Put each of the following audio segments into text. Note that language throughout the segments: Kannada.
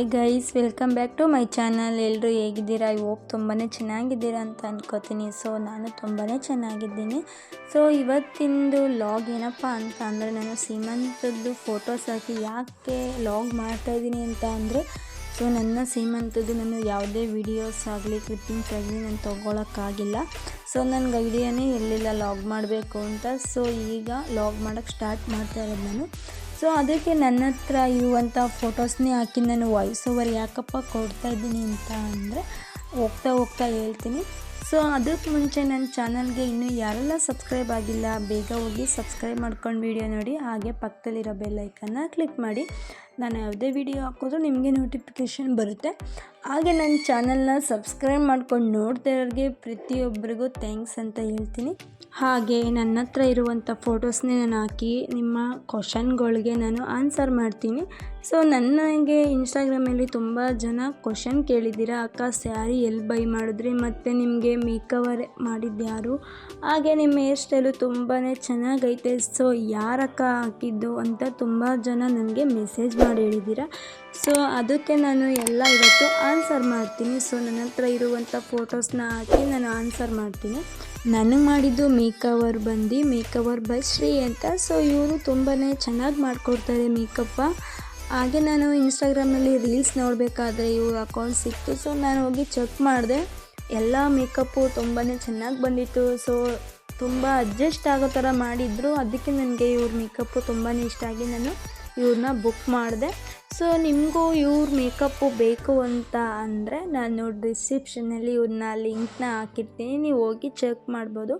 Hi guys welcome back to my channel ಎಲ್ಲರೂ ಹೇಗಿದ್ದೀರಾ? ಐ ಹೋಪ್ ತುಂಬಾ ಚೆನ್ನಾಗಿದ್ದೀರಾ ಅಂತ ಅನ್ಕೋತೀನಿ. ಸೊ ನಾನು ತುಂಬಾ ಚೆನ್ನಾಗಿದ್ದೀನಿ. ಸೊ ಇವತ್ತಿಂದು ಲಾಗ್ ಏನಪ್ಪ ಅಂತ ಅಂದರೆ ನಾನು ಸೀಮಂತದ್ದು ಫೋಟೋಸ್ ಹಾಕಿ ಯಾಕೆ ಲಾಗ್ ಮಾಡ್ತಾಯಿದ್ದೀನಿ ಅಂತ ಅಂದರೆ ಸೊ ನನ್ನ ಸೀಮಂತದ್ದು ನಾನು ಯಾವುದೇ ವಿಡಿಯೋಸ್ ಆಗಲಿ ಕ್ಲಿಪ್ಪಿಂಗ್ಸ್ ಆಗಲಿ ನಾನು ತೊಗೊಳಕ್ಕಾಗಿಲ್ಲ. ಸೊ ನನಗೆ ಐಡಿಯಾನೇ ಇರಲಿಲ್ಲ ಲಾಗ್ ಮಾಡಬೇಕು ಅಂತ. ಸೊ ಈಗ ಲಾಗ್ ಮಾಡೋಕ್ಕೆ ಸ್ಟಾರ್ಟ್ ಮಾಡ್ತಾ ಇರೋದು ನಾನು. ಸೊ ಅದಕ್ಕೆ ನನ್ನ ಹತ್ರ ಇರುವಂಥ ಫೋಟೋಸ್ನೇ ಹಾಕಿ ನಾನು ವಾಯ್ಸ್ ಓವರ್ ಯಾಕಪ್ಪ ಕೊಡ್ತಾ ಇದ್ದೀನಿ ಅಂತ ಅಂದರೆ ಹೋಗ್ತಾ ಹೋಗ್ತಾ ಹೇಳ್ತೀನಿ. ಸೊ ಅದಕ್ಕೆ ಮುಂಚೆ ನನ್ನ ಚಾನಲ್ಗೆ ಇನ್ನೂ ಯಾರೆಲ್ಲ ಸಬ್ಸ್ಕ್ರೈಬ್ ಆಗಿಲ್ಲ, ಬೇಗ ಹೋಗಿ ಸಬ್ಸ್ಕ್ರೈಬ್ ಮಾಡ್ಕೊಂಡು ವಿಡಿಯೋ ನೋಡಿ. ಹಾಗೆ ಪಕ್ಕದಲ್ಲಿರೋ ಬೆಲ್ಲೈಕನ್ನ ಕ್ಲಿಕ್ ಮಾಡಿ. ನಾನು ಯಾವುದೇ ವಿಡಿಯೋ ಹಾಕಿದ್ರು ನಿಮಗೆ ನೋಟಿಫಿಕೇಷನ್ ಬರುತ್ತೆ. ಹಾಗೆ ನನ್ನ ಚಾನಲ್ನ ಸಬ್ಸ್ಕ್ರೈಬ್ ಮಾಡ್ಕೊಂಡು ನೋಡ್ತಾ ಇರೋರಿಗೆ ಪ್ರತಿಯೊಬ್ಬರಿಗೂ ಥ್ಯಾಂಕ್ಸ್ ಅಂತ ಹೇಳ್ತೀನಿ. ಹಾಗೆ ನನ್ನ ಹತ್ರ ಇರುವಂಥ ಫೋಟೋಸ್ನೇ ನಾನು ಹಾಕಿ ನಿಮ್ಮ ಕ್ವಶನ್ಗಳಿಗೆ ನಾನು ಆನ್ಸರ್ ಮಾಡ್ತೀನಿ. ಸೊ, ನನಗೆ ಇನ್ಸ್ಟಾಗ್ರಾಮಲ್ಲಿ ತುಂಬ ಜನ ಕ್ವಶನ್ ಕೇಳಿದ್ದೀರಾ? ಅಕ್ಕ, ಸ್ಯಾರಿ ಎಲ್ಲಿ ಬೈ ಮಾಡಿದ್ರಿ? ಮತ್ತು ನಿಮಗೆ ಮೇಕವರ್ ಮಾಡಿದ್ದು ಯಾರು? ಹಾಗೆ ನಿಮ್ಮ ಹೇರ್ ಸ್ಟೈಲು ತುಂಬಾ ಚೆನ್ನಾಗೈತೆ. ಸೊ, ಯಾರಕ್ಕ ಹಾಕಿದ್ದು ಅಂತ ತುಂಬ ಜನ ನನಗೆ ಮೆಸೇಜ್ ಮಾಡಿ ಹೇಳಿದ್ದೀರಾ? ಸೊ, ಅದಕ್ಕೆ ನಾನು ಎಲ್ಲ ಇವತ್ತು ಆನ್ಸರ್ ಮಾಡ್ತೀನಿ. ಸೊ, ನನ್ನ ಹತ್ರ ಇರುವಂಥ ಫೋಟೋಸ್ನ ಹಾಕಿ ನಾನು ಆನ್ಸರ್ ಮಾಡ್ತೀನಿ. ನನಗೆ ಮಾಡಿದ್ದು ಮೇಕವರ್ ಬಂದು ಮೇಕವರ್ ಬೈ ಶ್ರೀ ಅಂತ. ಸೊ ಇವರು ತುಂಬಾ ಚೆನ್ನಾಗಿ ಮಾಡಿಕೊಡ್ತಾರೆ ಮೇಕಪ್ಪ. ಹಾಗೆ ನಾನು ಇನ್ಸ್ಟಾಗ್ರಾಮಲ್ಲಿ ರೀಲ್ಸ್ ನೋಡಬೇಕಾದ್ರೆ ಇವ್ರ ಅಕೌಂಟ್ ಸಿಕ್ತು. ಸೊ ನಾನು ಹೋಗಿ ಚೆಕ್ ಮಾಡಿದೆ. ಎಲ್ಲ ಮೇಕಪ್ಪು ತುಂಬಾ ಚೆನ್ನಾಗಿ ಬಂದಿತ್ತು. ಸೊ ತುಂಬ ಅಡ್ಜಸ್ಟ್ ಆಗೋ ಥರ ಮಾಡಿದ್ರು. ಅದಕ್ಕೆ ನನಗೆ ಇವ್ರ ಮೇಕಪ್ಪು ತುಂಬಾ ಇಷ್ಟ ಆಗಿ ನಾನು ಇವ್ರನ್ನ ಬುಕ್ ಮಾಡಿದೆ. ಸೊ, ನಿಮಗೂ ಇವ್ರ ಮೇಕಪ್ಪು ಬೇಕು ಅಂತ ಅಂದರೆ ನಾನು ಡಿಸ್ಕ್ರಿಪ್ಷನಲ್ಲಿ ಇವ್ರನ್ನ ಲಿಂಕ್ನ ಹಾಕಿರ್ತೀನಿ. ನೀವು ಹೋಗಿ ಚೆಕ್ ಮಾಡ್ಬೋದು.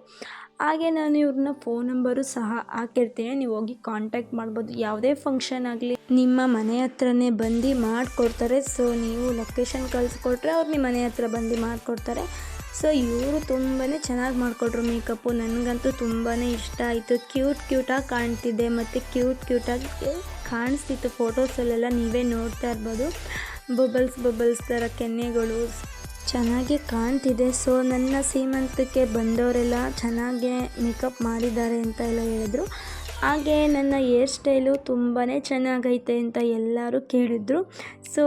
ಹಾಗೆ ನಾನು ಇವ್ರನ್ನ ಫೋನ್ ನಂಬರು ಸಹ ಹಾಕಿರ್ತೀನಿ. ನೀವು ಹೋಗಿ ಕಾಂಟ್ಯಾಕ್ಟ್ ಮಾಡ್ಬೋದು. ಯಾವುದೇ ಫಂಕ್ಷನ್ ಆಗಲಿ, ನಿಮ್ಮ ಮನೆ ಹತ್ರನೇ ಬಂದು ಮಾಡಿಕೊಡ್ತಾರೆ. ಸೊ ನೀವು ಲೊಕೇಶನ್ ಕಳಿಸ್ಕೊಟ್ರೆ ಅವ್ರು ನಿಮ್ಮ ಮನೆ ಹತ್ರ ಬಂದು ಮಾಡಿಕೊಡ್ತಾರೆ. ಸೊ ಇವರು ತುಂಬಾ ಚೆನ್ನಾಗಿ ಮಾಡಿಕೊಟ್ರು ಮೇಕಪ್ಪು. ನನಗಂತೂ ತುಂಬಾ ಇಷ್ಟ ಆಯಿತು. ಕ್ಯೂಟ್ ಕ್ಯೂಟಾಗಿ ಕಾಣ್ತಿದೆ ಮತ್ತು ಕ್ಯೂಟ್ ಕ್ಯೂಟಾಗಿ ಕಾಣಿಸ್ತಿತ್ತು ಫೋಟೋಸಲ್ಲೆಲ್ಲ ನೀವೇ ನೋಡ್ತಾ ಇರ್ಬೋದು. ಬಬಲ್ಸ್ ಬಬಲ್ಸ್ ಥರ ಕೆನ್ನೆಗಳು ಚೆನ್ನಾಗಿ ಕಾಣ್ತಿದೆ. ಸೊ ನನ್ನ ಸೀಮಂತಕ್ಕೆ ಬಂದವರೆಲ್ಲ ಚೆನ್ನಾಗೇ ಮೇಕಪ್ ಮಾಡಿದ್ದಾರೆ ಅಂತ ಎಲ್ಲ ಹೇಳಿದ್ರು. ಹಾಗೆ ನನ್ನ ಹೇರ್ ಸ್ಟೈಲು ತುಂಬಾ ಚೆನ್ನಾಗೈತೆ ಅಂತ ಎಲ್ಲರೂ ಕೇಳಿದ್ರು. ಸೊ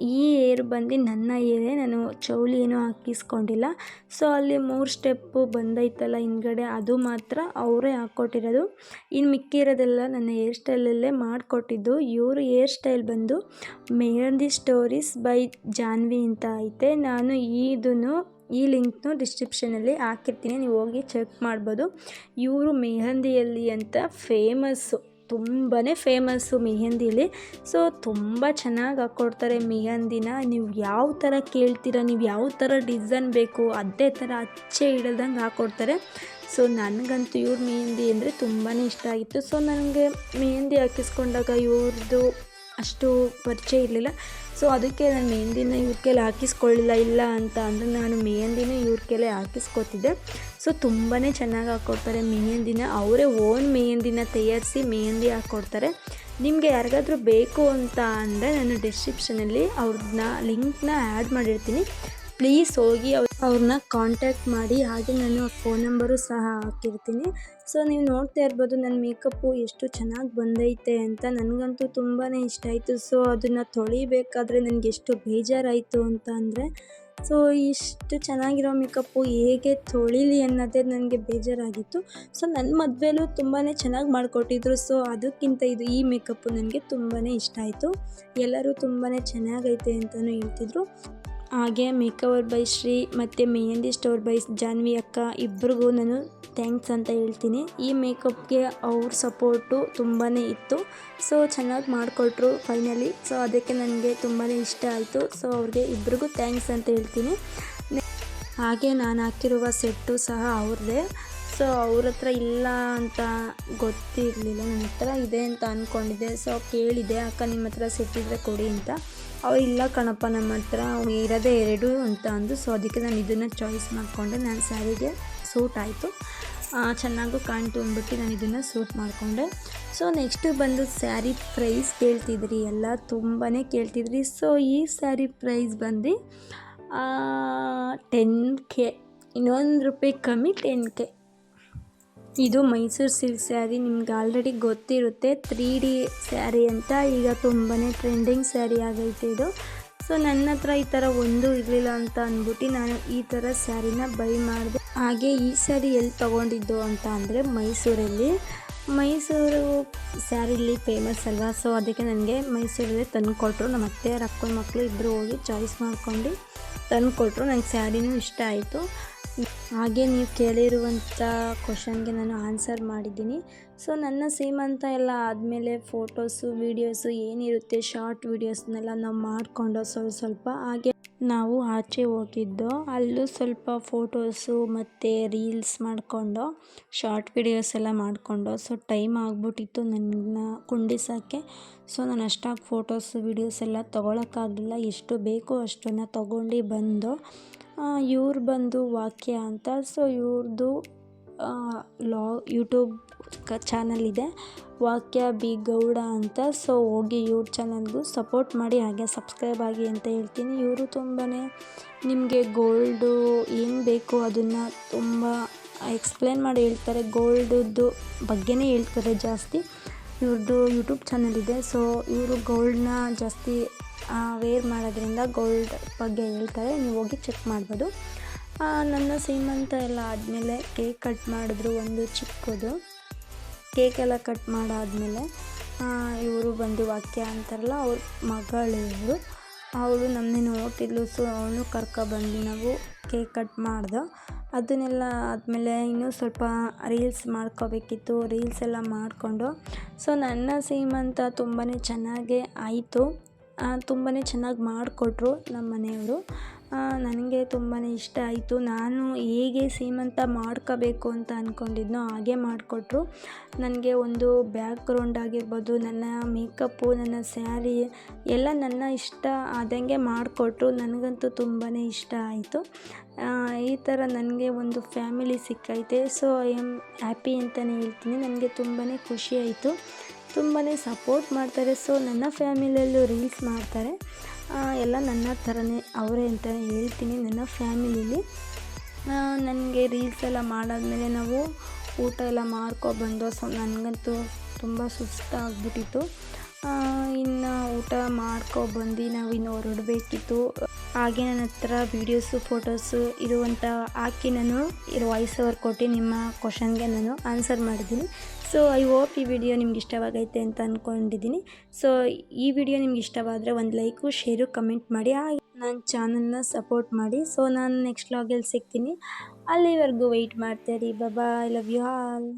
ಈ ಏರ್ ಬಂದು ನನ್ನ ಏರೇ ನಾನು ಚೌಲಿ ಏನೂ ಹಾಕಿಸ್ಕೊಂಡಿಲ್ಲ. ಸೊ, ಅಲ್ಲಿ ಮೂರು ಸ್ಟೆಪ್ಪು ಬಂದೈತಲ್ಲ ಹಿಂದ್ಗಡೆ, ಅದು ಮಾತ್ರ ಅವರೇ ಹಾಕ್ಕೊಟ್ಟಿರೋದು ಇನ್ನು ಮಿಕ್ಕಿರೋದೆಲ್ಲ ನನ್ನ ಹೇರ್ ಸ್ಟೈಲಲ್ಲೇ ಮಾಡಿಕೊಟ್ಟಿದ್ದು. ಇವರು ಹೇರ್ ಸ್ಟೈಲ್ ಬಂದು ಮೆಹಂದಿ ಸ್ಟೋರೀಸ್ ಬೈ ಜಾನ್ವಿ ಅಂತ ಐತೆ. ನಾನು ಇದನ್ನು ಈ ಲಿಂಕ್ನು ಡಿಸ್ಕ್ರಿಪ್ಷನಲ್ಲಿ ಹಾಕಿರ್ತೀನಿ. ನೀವು ಹೋಗಿ ಚೆಕ್ ಮಾಡ್ಬೋದು. ಇವರು ಮೆಹಂದಿಯಲ್ಲಿ ಅಂತ ಫೇಮಸ್ಸು. ತುಂಬಾ ಫೇಮಸ್ಸು ಮೆಹಂದಿಲಿ. ಸೊ ತುಂಬ ಚೆನ್ನಾಗಿ ಹಾಕ್ಕೊಡ್ತಾರೆ ಮೆಹಂದಿನ. ನೀವು ಯಾವ ಥರ ಕೇಳ್ತೀರ, ನೀವು ಯಾವ ಥರ ಡಿಸೈನ್ ಬೇಕು, ಅದೇ ಥರ ಅಚ್ಚೆ ಹಿಡ್ದಂಗೆ ಹಾಕ್ಕೊಡ್ತಾರೆ ಸೊ ನನಗಂತೂ ಇವ್ರ ಮೆಹಂದಿ ಅಂದರೆ ತುಂಬಾ ಇಷ್ಟ ಆಗಿತ್ತು. ಸೊ ನನಗೆ ಮೆಹಂದಿ ಹಾಕಿಸ್ಕೊಂಡಾಗ ಇವ್ರದ್ದು ಅಷ್ಟು ಪರಿಚಯ ಇರಲಿಲ್ಲ. ಸೊ ಅದಕ್ಕೆ ನಾನು ಮೆಹಂದಿನ ಇವ್ರ ಕೈಲಿ ಹಾಕಿಸ್ಕೊಳ್ಳಿಲ್ಲ, ಇಲ್ಲ ಅಂತ ಅಂದರೆ ನಾನು ಮೆಹಂದಿನ ಇವ್ರ ಕೈಲೇ ಹಾಕಿಸ್ಕೊತಿದ್ದೆ. ಸೊ ತುಂಬಾ ಚೆನ್ನಾಗಿ ಹಾಕ್ಕೊಡ್ತಾರೆ ಮೆಹಂದಿನ, ಅವರೇ ಓನ್ ಮೆಹಂದಿನ ತಯಾರಿಸಿ ಮೆಹಂದಿ ಹಾಕ್ಕೊಡ್ತಾರೆ ನಿಮಗೆ ಯಾರಿಗಾದ್ರೂ ಬೇಕು ಅಂತ ಅಂದರೆ ನಾನು ಡಿಸ್ಕ್ರಿಪ್ಷನಲ್ಲಿ ಅವ್ರನ್ನ ಲಿಂಕ್ನ ಆ್ಯಡ್ ಮಾಡಿರ್ತೀನಿ. ಪ್ಲೀಸ್ ಹೋಗಿ ಅವ್ರು ಅವ್ರನ್ನ ಕಾಂಟ್ಯಾಕ್ಟ್ ಮಾಡಿ, ಹಾಗೆ ನಾನು ಫೋನ್ ನಂಬರು ಸಹ ಹಾಕಿರ್ತೀನಿ. ಸೊ ನೀವು ನೋಡ್ತಾ ಇರ್ಬೋದು ನನ್ನ ಮೇಕಪ್ಪು ಎಷ್ಟು ಚೆನ್ನಾಗಿ ಬಂದೈತೆ ಅಂತ. ನನಗಂತೂ ತುಂಬಾ ಇಷ್ಟ ಆಯಿತು. ಸೊ ಅದನ್ನು ತೊಳಿಬೇಕಾದ್ರೆ ನನಗೆ ಎಷ್ಟು ಬೇಜಾರಾಯಿತು ಅಂತ ಅಂದರೆ ಸೊ ಇಷ್ಟು ಚೆನ್ನಾಗಿರೋ ಮೇಕಪ್ಪು ಹೇಗೆ ತೊಳಿಲಿ ಅನ್ನೋದೇ ನನಗೆ ಬೇಜಾರಾಗಿತ್ತು. ಸೊ ನನ್ನ ಮದುವೆಲೂ ತುಂಬಾ ಚೆನ್ನಾಗಿ ಮಾಡಿಕೊಟ್ಟಿದ್ರು. ಸೊ ಅದಕ್ಕಿಂತ ಇದು ಈ ಮೇಕಪ್ಪು ನನಗೆ ತುಂಬಾ ಇಷ್ಟ ಆಯಿತು. ಎಲ್ಲರೂ ತುಂಬಾ ಚೆನ್ನಾಗೈತೆ ಅಂತಲೂ ಹೇಳ್ತಿದ್ರು. ಹಾಗೆ ಮೇಕವರ್ ಬೈ ಶ್ರೀ ಮತ್ತು ಮೆಹಂದಿ ಸ್ಟೋರ್ ಬೈ ಜಾನ್ವಿ ಅಕ್ಕ ಇಬ್ಬರಿಗೂ ನಾನು ಥ್ಯಾಂಕ್ಸ್ ಅಂತ ಹೇಳ್ತೀನಿ. ಈ ಮೇಕಪ್ಗೆ ಅವ್ರ ಸಪೋರ್ಟು ತುಂಬಾ ಇತ್ತು. ಸೊ ಚೆನ್ನಾಗಿ ಮಾಡಿಕೊಟ್ರು ಫೈನಲಿ. ಸೊ ಅದಕ್ಕೆ ನನಗೆ ತುಂಬಾ ಇಷ್ಟ ಆಯಿತು. ಸೊ ಅವ್ರಿಗೆ ಇಬ್ರಿಗೂ ಥ್ಯಾಂಕ್ಸ್ ಅಂತ ಹೇಳ್ತೀನಿ. ಹಾಗೆ ನಾನು ಹಾಕಿರುವ ಸೆಟ್ಟು ಸಹ ಅವ್ರದ್ದೇ ಸೊ ಅವ್ರ ಹತ್ರ ಇಲ್ಲ ಅಂತ ಗೊತ್ತಿರಲಿಲ್ಲ ನನ್ನ ಹತ್ರ ಇದೆ ಅಂತ ಅಂದ್ಕೊಂಡಿದ್ದೆ ಸೊ ಕೇಳಿದೆ, ಅಕ್ಕ ನಿಮ್ಮ ಹತ್ರ ಸಿಕ್ಕಿದ್ರೆ ಕೊಡಿ ಅಂತ. ಅವ್ರು ಇಲ್ಲ ಕಣಪ್ಪ ನಮ್ಮ ಹತ್ರ ಇರೋದೇ ಎರಡು ಅಂತ ಅಂದು ಸೊ ಅದಕ್ಕೆ ನಾನು ಇದನ್ನು ಚಾಯ್ಸ್ ಮಾಡಿಕೊಂಡೆ. ನಾನು ಸ್ಯಾರಿಗೆ ಸೂಟ್ ಆಯಿತು. ಚೆನ್ನಾಗೂ ಕಾಣ್ತು ಅಂದ್ಬಿಟ್ಟು ನಾನು ಇದನ್ನು ಸೂಟ್ ಮಾಡಿಕೊಂಡೆ. ಸೊ ನೆಕ್ಸ್ಟು ಬಂದು ಸ್ಯಾರಿ ಪ್ರೈಸ್ ಕೇಳ್ತಿದ್ರಿ ಎಲ್ಲ ತುಂಬಾ ಕೇಳ್ತಿದ್ರಿ. ಸೊ ಈ ಸ್ಯಾರಿ ಪ್ರೈಸ್ ಬಂದು ಟೆನ್ ಕೆ ಇನ್ನೊಂದು ರೂಪಾಯಿ ಕಮ್ಮಿ ಟೆನ್ ಕೆ ಇದು ಮೈಸೂರು ಸಿಲ್ಕ್ ಸ್ಯಾರಿ, ನಿಮ್ಗೆ ಆಲ್ರೆಡಿ ಗೊತ್ತಿರುತ್ತೆ. ತ್ರೀ ಡಿ ಸ್ಯಾರಿ ಅಂತ ಈಗ ತುಂಬಾ ಟ್ರೆಂಡಿಂಗ್ ಸ್ಯಾರಿ ಆಗೈತೆ ಇದು. ಸೊ ನನ್ನ ಹತ್ರ ಈ ಥರ ಒಂದು ಇರಲಿಲ್ಲ ಅಂತ ಅಂದ್ಬಿಟ್ಟು ನಾನು ಈ ಥರ ಸ್ಯಾರಿನ ಬೈ ಮಾಡಿದೆ. ಹಾಗೆ ಈ ಸ್ಯಾರಿ ಎಲ್ಲಿ ತೊಗೊಂಡಿದ್ದು ಅಂತ ಅಂದರೆ ಮೈಸೂರಲ್ಲಿ. ಮೈಸೂರು ಸ್ಯಾರಿಲಿ ಫೇಮಸ್ ಅಲ್ವಾ? ಸೊ ಅದಕ್ಕೆ ನನಗೆ ಮೈಸೂರಲ್ಲೇ ತಂದು ಕೊಟ್ಟರು ನಮ್ಮ ಅತ್ತೆಯವ್ರ, ಅಕ್ಕನ ಮಕ್ಕಳು ಇಬ್ಬರು ಹೋಗಿ ಚಾಯ್ಸ್ ಮಾಡ್ಕೊಂಡು ತಂದು ಕೊಟ್ಟರು ನಂಗೆ ಸ್ಯಾರಿನೂ ಇಷ್ಟ ಆಯಿತು. ಹಾಗೆ ನೀವು ಕೇಳಿರುವಂಥ ಕ್ವಶನ್ಗೆ ನಾನು ಆನ್ಸರ್ ಮಾಡಿದ್ದೀನಿ. ಸೊ ನನ್ನ ಸೀಮಂತ ಎಲ್ಲ ಆದಮೇಲೆ ಫೋಟೋಸು ವೀಡಿಯೋಸು ಏನಿರುತ್ತೆ ಶಾರ್ಟ್ ವೀಡಿಯೋಸ್ನೆಲ್ಲ ನಾವು ಮಾಡಿಕೊಂಡು ಸ್ವಲ್ಪ ಸ್ವಲ್ಪ ಹಾಗೆ ನಾವು ಆಚೆ ಹೋಗಿದ್ದು. ಅಲ್ಲೂ ಸ್ವಲ್ಪ ಫೋಟೋಸು ಮತ್ತು ರೀಲ್ಸ್ ಮಾಡಿಕೊಂಡು ಶಾರ್ಟ್ ವೀಡಿಯೋಸ್ ಎಲ್ಲ ಮಾಡಿಕೊಂಡು. ಸೊ ಟೈಮ್ ಆಗಿಬಿಟ್ಟಿತ್ತು ನನ್ನ ಕುಂಡಿಸೋಕ್ಕೆ ಸೊ ನಾನು ಅಷ್ಟಾಗಿ ಫೋಟೋಸು ವೀಡಿಯೋಸ್ ಎಲ್ಲ ತೊಗೊಳಕ್ಕಾಗಲಿಲ್ಲ. ಎಷ್ಟು ಬೇಕೋ ಅಷ್ಟನ್ನು ತೊಗೊಂಡು ಬಂದು ಇವ್ರು ಬಂದು ವಾಕ್ಯ ಅಂತ. ಸೊ ಇವ್ರದ್ದು ಲಾ ಯೂಟ್ಯೂಬ್ ಕ ಚಾನಲ್ ಇದೆ. ವಾಕ್ಯ ಬಿ ಗೌಡ ಅಂತ. ಸೊ ಹೋಗಿ ಇವ್ರ ಚಾನಲ್ಗೂ ಸಪೋರ್ಟ್ ಮಾಡಿ, ಹಾಗೆ ಸಬ್ಸ್ಕ್ರೈಬ್ ಆಗಿ ಅಂತ ಹೇಳ್ತೀನಿ. ಇವರು ತುಂಬಾ ನಿಮಗೆ ಗೋಲ್ಡು ಏನು ಬೇಕು ಅದನ್ನು ತುಂಬ ಎಕ್ಸ್ಪ್ಲೇನ್ ಮಾಡಿ ಹೇಳ್ತಾರೆ. ಗೋಲ್ಡದ್ದು ಬಗ್ಗೆನೇ ಹೇಳ್ತಾರೆ ಜಾಸ್ತಿ. ಇವ್ರದ್ದು ಯೂಟ್ಯೂಬ್ ಚಾನಲ್ ಇದೆ. ಸೊ ಇವರು ಗೋಲ್ಡನ್ನ ಜಾಸ್ತಿ ವೇರ್ ಮಾಡೋದ್ರಿಂದ ಗೋಲ್ಡ್ ಬಗ್ಗೆ ಹೇಳ್ತಾರೆ. ನೀವು ಹೋಗಿ ಚೆಕ್ ಮಾಡ್ಬೋದು. ನನ್ನ ಸೀಮಂತ ಎಲ್ಲ ಆದಮೇಲೆ ಕೇಕ್ ಕಟ್ ಮಾಡಿದ್ರು ಒಂದು ಚಿಕ್ಕದು. ಕೇಕ್ ಎಲ್ಲ ಕಟ್ ಮಾಡಾದಮೇಲೆ ಇವರು ಬಂದು ವಾಕ್ಯ ಅಂತಾರಲ್ಲ, ಅವ್ರ ಮಗಳು ಇವರು. ಅವಳು ನಮ್ಮನ್ನೇ ನೋಡ್ತಿದ್ಲು ಸೊ ಅವನು ಕರ್ಕೊಬಂದು ನಾವು ಕೇಕ್ ಕಟ್ ಮಾಡ್ದೆ. ಅದನ್ನೆಲ್ಲ ಆದಮೇಲೆ ಇನ್ನೂ ಸ್ವಲ್ಪ ರೀಲ್ಸ್ ಮಾಡ್ಕೋಬೇಕಿತ್ತು. ರೀಲ್ಸ್ ಎಲ್ಲ ಮಾಡಿಕೊಂಡು ಸೊ ನನ್ನ ಸೀಮಂತ ತುಂಬಾ ಚೆನ್ನಾಗೇ ಆಯಿತು. ತುಂಬಾ ಚೆನ್ನಾಗಿ ಮಾಡಿಕೊಟ್ರು ನಮ್ಮ ಮನೆಯವರು. ನನಗೆ ತುಂಬಾ ಇಷ್ಟ ಆಯಿತು. ನಾನು ಹೇಗೆ ಸೀಮಂತ ಮಾಡ್ಕೋಬೇಕು ಅಂತ ಅಂದ್ಕೊಂಡಿದ್ನೋ ಹಾಗೆ ಮಾಡಿಕೊಟ್ರು. ನನಗೆ ಒಂದು ಬ್ಯಾಕ್ಗ್ರೌಂಡ್ ಆಗಿರ್ಬೋದು, ನನ್ನ ಮೇಕಪ್ಪು, ನನ್ನ ಸ್ಯಾರಿ ಎಲ್ಲ ನನ್ನ ಇಷ್ಟ ಆದಂಗೆ ಮಾಡಿಕೊಟ್ರು. ನನಗಂತೂ ತುಂಬಾ ಇಷ್ಟ ಆಯಿತು. ಈ ಥರ ನನಗೆ ಒಂದು ಫ್ಯಾಮಿಲಿ ಸಿಕ್ಕೈತೆ. ಸೊ, ಐ ಆಮ್ ಹ್ಯಾಪಿ ಅಂತಲೇ ಹೇಳ್ತೀನಿ. ನನಗೆ ತುಂಬಾ ಖುಷಿ ಆಯಿತು. ತುಂಬಾ ಸಪೋರ್ಟ್ ಮಾಡ್ತಾರೆ. ಸೊ, ನನ್ನ ಫ್ಯಾಮಿಲಿಯಲ್ಲೂ ರೀಲ್ಸ್ ಮಾಡ್ತಾರೆ. ಎಲ್ಲ ನನ್ನ ಥರನೇ, ಅವರೇ ಅಂತ ಹೇಳ್ತೀನಿ. ನನ್ನ ಫ್ಯಾಮಿಲೀಲಿ ನನಗೆ ರೀಲ್ಸ್ ಎಲ್ಲ ಮಾಡಾದಮೇಲೆ ನಾವು ಊಟ ಎಲ್ಲ ಮಾಡ್ಕೊಬಂದು ಸೊ, ನನಗಂತೂ ತುಂಬ ಸುಸ್ತಾಗ್ಬಿಟ್ಟಿತ್ತು. ಇನ್ನು ಊಟ ಮಾಡ್ಕೊಬಂದು ನಾವು ಇನ್ನು ಹೊರಡಬೇಕಿತ್ತು. ಹಾಗೆ ನನ್ನ ಹತ್ರ ವೀಡಿಯೋಸು ಫೋಟೋಸು ಇರುವಂಥ ಹಾಕಿ ನಾನು ವಾಯ್ಸ್ ಓವರ್ ಕೊಟ್ಟು ನಿಮ್ಮ ಕ್ವಶನ್ಗೆ ನಾನು ಆನ್ಸರ್ ಮಾಡಿದ್ದೀನಿ. ಸೊ ಐ ಹೋಪ್ ಈ ವಿಡಿಯೋ ನಿಮ್ಗೆ ಇಷ್ಟವಾಗೈತೆ ಅಂತ ಅಂದ್ಕೊಂಡಿದ್ದೀನಿ ಸೊ ಈ ವಿಡಿಯೋ ನಿಮ್ಗೆ ಇಷ್ಟವಾದರೆ ಒಂದು ಲೈಕು ಶೇರು ಕಮೆಂಟ್ ಮಾಡಿ. ಹಾಗೆ ನನ್ನ ಚಾನಲ್ನ ಸಪೋರ್ಟ್ ಮಾಡಿ. ಸೊ ನಾನು ನೆಕ್ಸ್ಟ್ ಲಾಗಲ್ಲಿ ಸಿಗ್ತೀನಿ. ಅಲ್ಲಿವರೆಗೂ ವೆಯ್ಟ್ ಮಾಡ್ತೀರಿ. ಬಾಬಾ ಐ ಲವ್ ಯು ಆಲ್